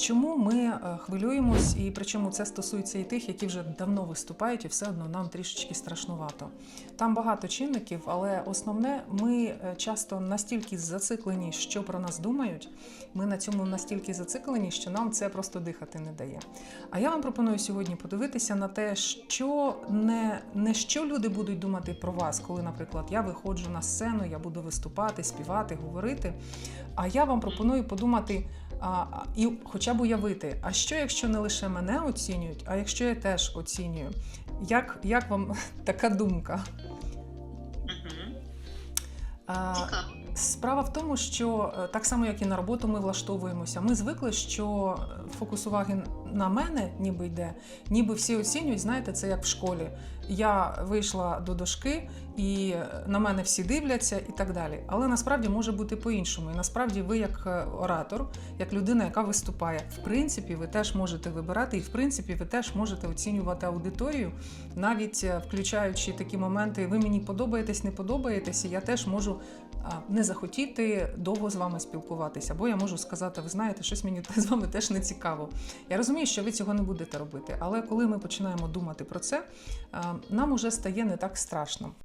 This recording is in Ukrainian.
Чому ми е, хвилюємось, і причому це стосується і тих, які вже давно виступають, і все одно нам трішечки страшнувато. Там багато чинників, але основне, ми е, часто настільки зациклені, що про нас думають. Ми на цьому настільки зациклені, що нам це просто дихати не дає. А я вам пропоную сьогодні подивитися на те, що не, не що люди будуть думати про вас, коли, наприклад, я виходжу на сцену, я буду виступати, співати, говорити. А я вам пропоную подумати. А, і хоча б уявити, а що якщо не лише мене оцінюють, а якщо я теж оцінюю? Як, як вам така думка? А, Справа в тому, що е, так само, як і на роботу, ми влаштовуємося. Ми звикли, що фокус уваги на мене ніби йде, ніби всі оцінюють, знаєте, це як в школі. Я вийшла до дошки, і е, на мене всі дивляться, і так далі. Але насправді може бути по-іншому. І насправді ви, як е, оратор, як людина, яка виступає, в принципі, ви теж можете вибирати, і в принципі, ви теж можете оцінювати аудиторію, навіть е, включаючи такі моменти, ви мені подобаєтесь, не подобаєтесь, і я теж можу не захотіти довго з вами спілкуватися, бо я можу сказати, ви знаєте, щось мені з вами теж не цікаво. Я розумію, що ви цього не будете робити, але коли ми починаємо думати про це, нам уже стає не так страшно.